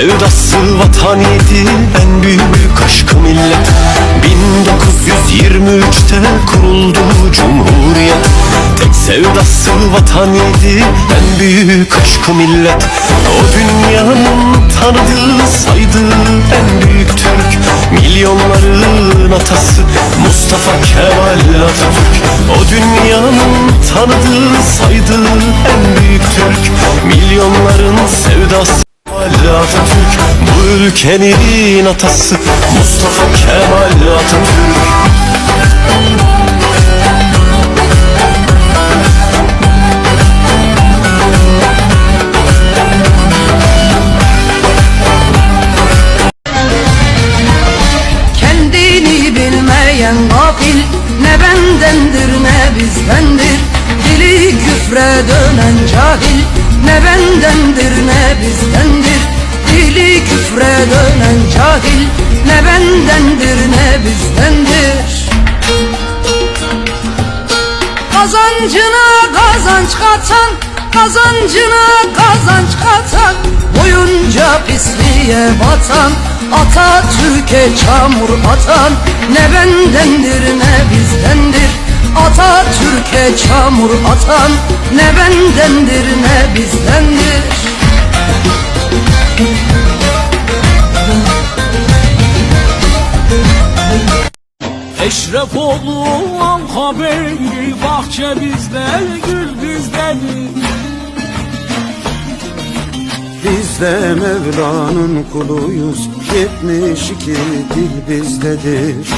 sevdası vatan idi En büyük aşkı millet. 1923'te kuruldu Cumhuriyet. Tek sevdası vatan idi En büyük aşkı millet. O dünyanın tanıdığı saydığı En büyük Türk. Milyonların atası Mustafa Kemal Atatürk. O dünyanın tanıdığı saydığı En büyük Türk ülkenin atası Mustafa Kemal Atatürk. Kendini bilmeyen gafil Ne bendendir ne bizdendir. Dili küfre dönen cahil Ne bendendir dönen cahil Ne bendendir ne bizdendir. Kazancına kazanç katan Kazancına kazanç katan Boyunca pisliğe batan Atatürk'e çamur atan Ne bendendir ne bizdendir. Atatürk'e çamur atan Ne bendendir ne bizdendir Eşref olan haberi bahçe bizde gül bizdedir Biz de Mevla'nın kuluyuz 72 dil bizdedir